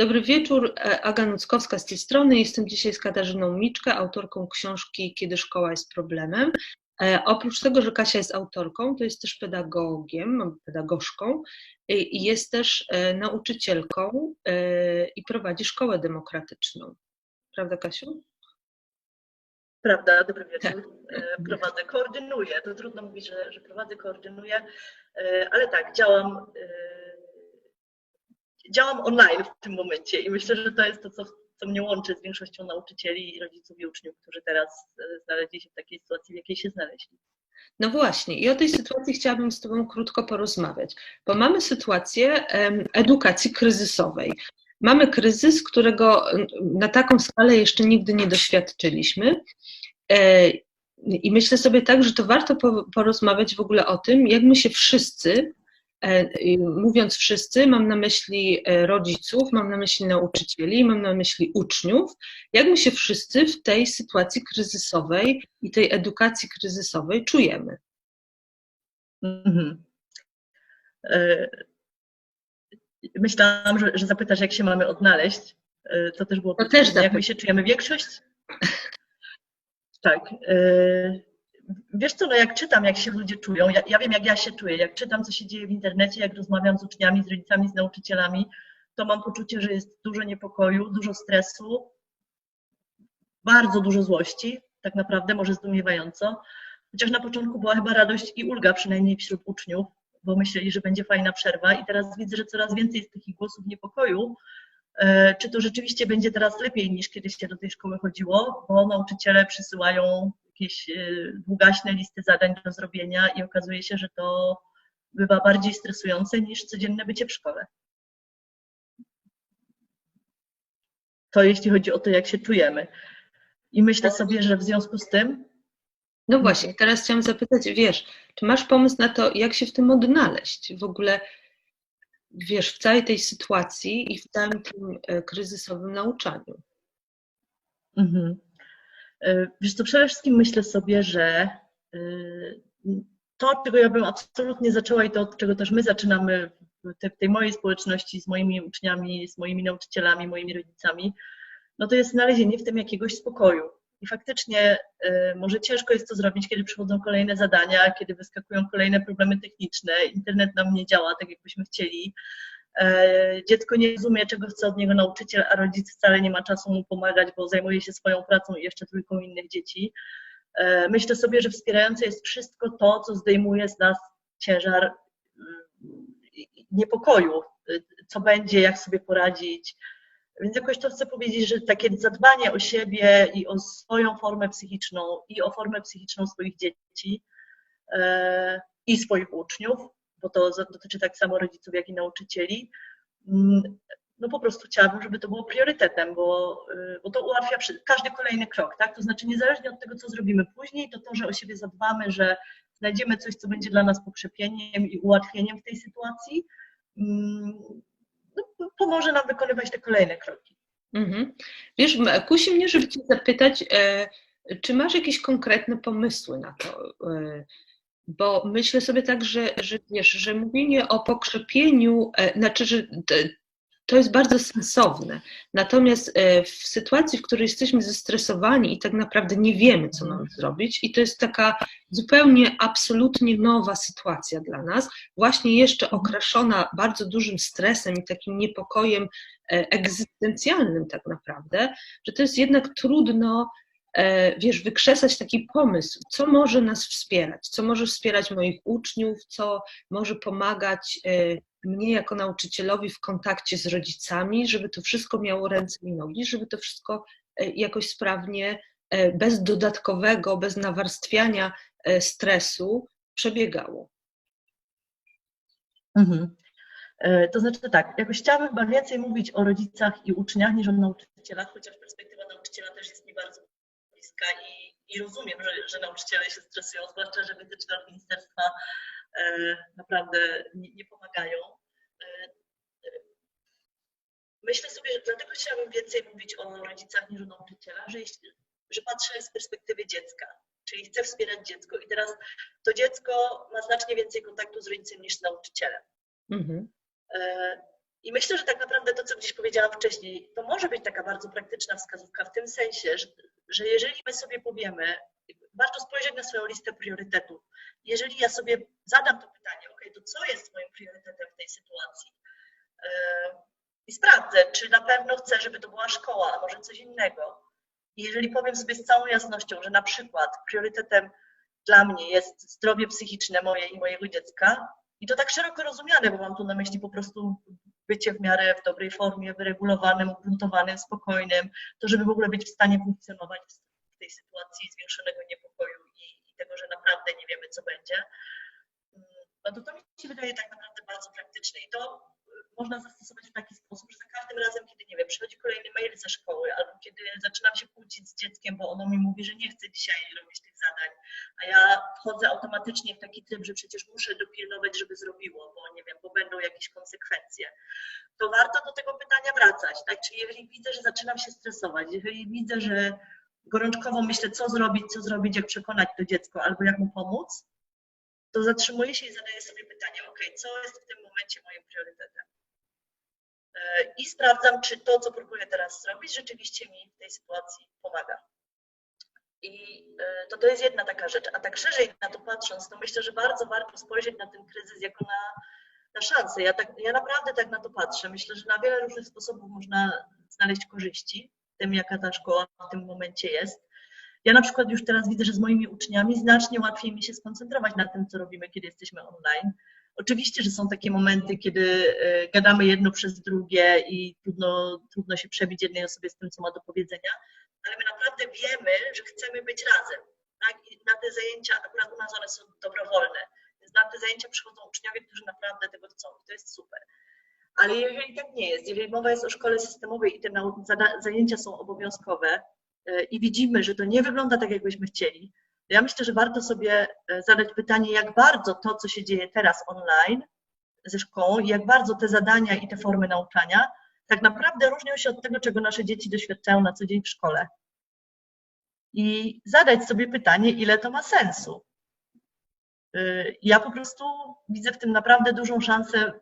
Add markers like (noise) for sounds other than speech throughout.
Dobry wieczór, e, Aga Nuckowska z tej strony. Jestem dzisiaj z Katarzyną Miczkę, autorką książki Kiedy szkoła jest problemem. E, oprócz tego, że Kasia jest autorką, to jest też pedagogiem, pedagogzką i jest też e, nauczycielką i prowadzi szkołę demokratyczną. Prawda, Kasiu? Prawda, dobry wieczór. Prowadzę, koordynuję. To trudno mówić, że, że prowadzę, koordynuję, ale tak, działam działam online w tym momencie i myślę, że to jest to, co, co mnie łączy z większością nauczycieli, rodziców i uczniów, którzy teraz e, znaleźli się w takiej sytuacji, w jakiej się znaleźli. No właśnie, i o tej sytuacji chciałabym z Tobą krótko porozmawiać, bo mamy sytuację edukacji kryzysowej. Mamy kryzys, którego na taką skalę jeszcze nigdy nie doświadczyliśmy. E, I myślę sobie tak, że to warto porozmawiać w ogóle o tym, jak my się wszyscy mówiąc wszyscy, mam na myśli e, rodziców, mam na myśli nauczycieli, mam na myśli uczniów, jak my się wszyscy w tej sytuacji kryzysowej i tej edukacji kryzysowej czujemy. Mhm. E, myślałam, że, że, zapytasz, jak się mamy odnaleźć. To też było to też jak my się czujemy. Większość? Tak (laughs) wiesz co, no jak czytam, jak się ludzie czują, ja, ja, wiem, jak ja się czuję, jak czytam, co się dzieje w internecie, jak rozmawiam z uczniami, z rodzicami, z nauczycielami, to mam poczucie, że jest dużo niepokoju, dużo stresu, bardzo dużo złości, tak naprawdę, może zdumiewająco. Chociaż na początku była chyba radość i ulga, przynajmniej wśród uczniów, bo myśleli, że będzie fajna przerwa i teraz widzę, że coraz więcej jest takich głosów niepokoju, czy to rzeczywiście będzie teraz lepiej niż kiedyś się do tej szkoły chodziło, bo nauczyciele przysyłają jakieś y, długaśne listy zadań do zrobienia i okazuje się, że to bywa bardziej stresujące niż codzienne bycie w szkole. To jeśli chodzi o to, jak się czujemy. I myślę sobie, że w związku z tym. No właśnie, teraz chciałam zapytać, wiesz, czy masz pomysł na to, jak się w tym odnaleźć? W ogóle, wiesz, w całej tej sytuacji i w całym tym e, kryzysowym nauczaniu. Mhm. E, wiesz co, przede wszystkim myślę sobie, że e, to, czego ja bym absolutnie zaczęła i to, od czego też my zaczynamy w tej mojej społeczności z moimi uczniami, z moimi nauczycielami, moimi rodzicami, no to jest znalezienie w tym jakiegoś spokoju. I faktycznie y, może ciężko jest to zrobić, kiedy przychodzą kolejne zadania, kiedy wyskakują kolejne problemy techniczne, internet nam nie działa tak, jakbyśmy chcieli, E, dziecko nie rozumie, czego chce od niego nauczyciel, a rodzic wcale nie ma czasu mu pomagać, bo zajmuje się swoją pracą i jeszcze trójką innych dzieci. E, myślę sobie, że wspierające jest wszystko to, co zdejmuje z nas ciężar mm, niepokoju, co będzie, jak sobie poradzić. Więc jakoś to chcę powiedzieć, że takie zadbanie o siebie i o swoją formę psychiczną i o formę psychiczną swoich dzieci e, i swoich uczniów bo to dotyczy tak samo rodziców, jak i nauczycieli. Mm, no po prostu chciałabym, żeby to było priorytetem, bo, y, bo to ułatwia każdy kolejny krok, tak? To znaczy niezależnie od tego, co zrobimy później, to to, że o siebie zadbamy, że znajdziemy coś, co będzie dla nas pokrzepieniem i ułatwieniem w tej sytuacji, mm, no, pomoże nam wykonywać te kolejne kroki. Mhm. Wiesz, kusi mnie, żeby Cię zapytać, e, czy masz jakieś konkretne pomysły na to? E, bo myślę sobie tak, że, że wiesz, że mówienie o pokrzepieniu, e, znaczy, że to jest bardzo sensowne. Natomiast e, w sytuacji, w której jesteśmy zestresowani i tak naprawdę nie wiemy, co mamy zrobić, i to jest taka zupełnie, absolutnie nowa sytuacja dla nas, właśnie jeszcze okraszona bardzo dużym stresem i takim niepokojem e, egzystencjalnym, tak naprawdę, że to jest jednak trudno wiesz, wykrzesać taki pomysł, co może nas wspierać, co może wspierać moich uczniów, co może pomagać e, mnie jako nauczycielowi w kontakcie z rodzicami, żeby to wszystko miało ręce i nogi, żeby to wszystko e, jakoś sprawnie, bez dodatkowego, bez nawarstwiania stresu przebiegało. Mhm. To znaczy tak, jakoś chciałabym chyba więcej mówić o rodzicach i uczniach niż o nauczycielach, chociaż perspektywa nauczyciela też jest mi bardzo i, i rozumiem, że, że nauczyciele się stresują, zwłaszcza, że wytyczne od ministerstwa e, naprawdę nie, nie pomagają. E, e, myślę sobie, że dlatego chciałabym więcej mówić o rodzicach niż o nauczycielach, że, jeśli, że patrzę z perspektywy dziecka, czyli chcę wspierać dziecko i teraz to dziecko ma znacznie więcej kontaktu z rodzicem niż z nauczycielem. Mhm. I myślę, że tak naprawdę to, co gdzieś powiedziałam wcześniej, to może być taka bardzo praktyczna wskazówka w tym sensie, że, że jeżeli my sobie powiemy, warto spojrzeć na swoją listę priorytetów. Jeżeli ja sobie zadam to pytanie, ok, to co jest moim priorytetem w tej sytuacji? Yy, I sprawdzę, czy na pewno chcę, żeby to była szkoła, a może coś innego. I jeżeli powiem sobie z całą jasnością, że na przykład priorytetem dla mnie jest zdrowie psychiczne moje i mojego dziecka, i to tak szeroko rozumiane, bo mam tu na myśli po prostu bycie w miarę w dobrej formie, wyregulowanym, ugruntowanym, spokojnym, to żeby w ogóle być w stanie funkcjonować w tej sytuacji zwiększonego niepokoju i, i tego, że naprawdę nie wiemy, co będzie, no to to mi się wydaje tak naprawdę bardzo praktyczne. I to można zastosować w taki sposób, że za każdym razem, kiedy, nie wiem, przychodzi kolejny mail ze szkoły, albo kiedy zaczynam się kłócić z dzieckiem, bo ono mi mówi, że nie chce dzisiaj robić tych zadań, a ja wchodzę automatycznie w taki tryb, że przecież muszę dopilnować, żeby zrobiło, bo nie wiem, bo będą jakieś konsekwencje, to warto do tego pytania wracać, tak? Czyli jeżeli widzę, że zaczynam się stresować, jeżeli widzę, że gorączkowo myślę, co zrobić, co zrobić, jak przekonać to dziecko, albo jak mu pomóc, to zatrzymuję się i zadaję sobie pytanie, ok, co jest w tym momencie moim priorytetem? I sprawdzam, czy to, co próbuję teraz zrobić, rzeczywiście mi w tej sytuacji pomaga. I to, to jest jedna taka rzecz. A tak szerzej na to patrząc, to myślę, że bardzo warto spojrzeć na ten kryzys jako na, na szansę. Ja, tak, ja naprawdę tak na to patrzę. Myślę, że na wiele różnych sposobów można znaleźć korzyści w tym, jaka ta szkoła w tym momencie jest. Ja na przykład już teraz widzę, że z moimi uczniami znacznie łatwiej mi się skoncentrować na tym, co robimy, kiedy jesteśmy online. Oczywiście, że są takie momenty, kiedy gadamy jedno przez drugie i trudno, trudno się przebić jednej osobie z tym, co ma do powiedzenia, ale my naprawdę wiemy, że chcemy być razem. Tak? I na te zajęcia, akurat u nas one są dobrowolne, na te zajęcia przychodzą uczniowie, którzy naprawdę tego chcą i to jest super. Ale jeżeli tak nie jest, jeżeli mowa jest o szkole systemowej i te zajęcia są obowiązkowe i widzimy, że to nie wygląda tak, jakbyśmy chcieli, ja myślę, że warto sobie zadać pytanie, jak bardzo to, co się dzieje teraz online ze szkołą, jak bardzo te zadania i te formy nauczania tak naprawdę różnią się od tego, czego nasze dzieci doświadczają na co dzień w szkole. I zadać sobie pytanie, ile to ma sensu. Ja po prostu widzę w tym naprawdę dużą szansę.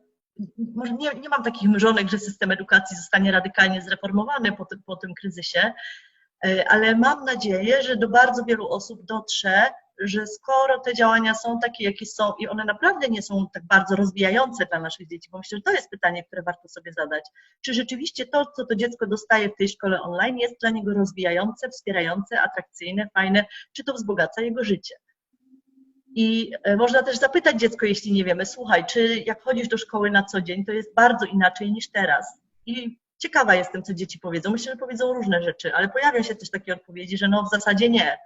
Może nie, nie mam takich mrzonek, że system edukacji zostanie radykalnie zreformowany po tym, po tym kryzysie, ale mam nadzieję, że do bardzo wielu osób dotrze, że skoro te działania są takie, jakie są i one naprawdę nie są tak bardzo rozwijające dla naszych dzieci, bo myślę, że to jest pytanie, które warto sobie zadać. Czy rzeczywiście to, co to dziecko dostaje w tej szkole online, jest dla niego rozwijające, wspierające, atrakcyjne, fajne, czy to wzbogaca jego życie? I można też zapytać dziecko, jeśli nie wiemy, słuchaj, czy jak chodzisz do szkoły na co dzień, to jest bardzo inaczej niż teraz. I ciekawa jestem, co dzieci powiedzą. Myślę, że powiedzą różne rzeczy, ale pojawią się też takie odpowiedzi, że no w zasadzie nie.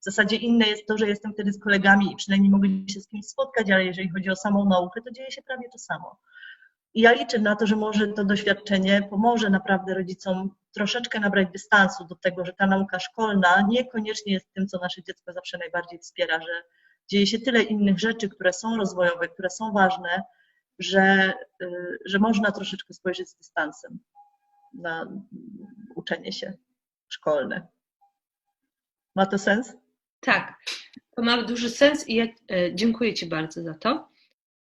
W zasadzie inne jest to, że jestem wtedy z kolegami i przynajmniej mogę się z kimś spotkać, ale jeżeli chodzi o samą naukę, to dzieje się prawie to samo. I ja liczę na to, że może to doświadczenie pomoże naprawdę rodzicom troszeczkę nabrać dystansu do tego, że ta nauka szkolna niekoniecznie jest tym, co nasze dziecko zawsze najbardziej wspiera, że dzieje się tyle innych rzeczy, które są rozwojowe, które są ważne, że, że można troszeczkę spojrzeć z dystansem na uczenie się szkolne. Ma to sens? Tak, to ma duży sens i ja dziękuję Ci bardzo za to.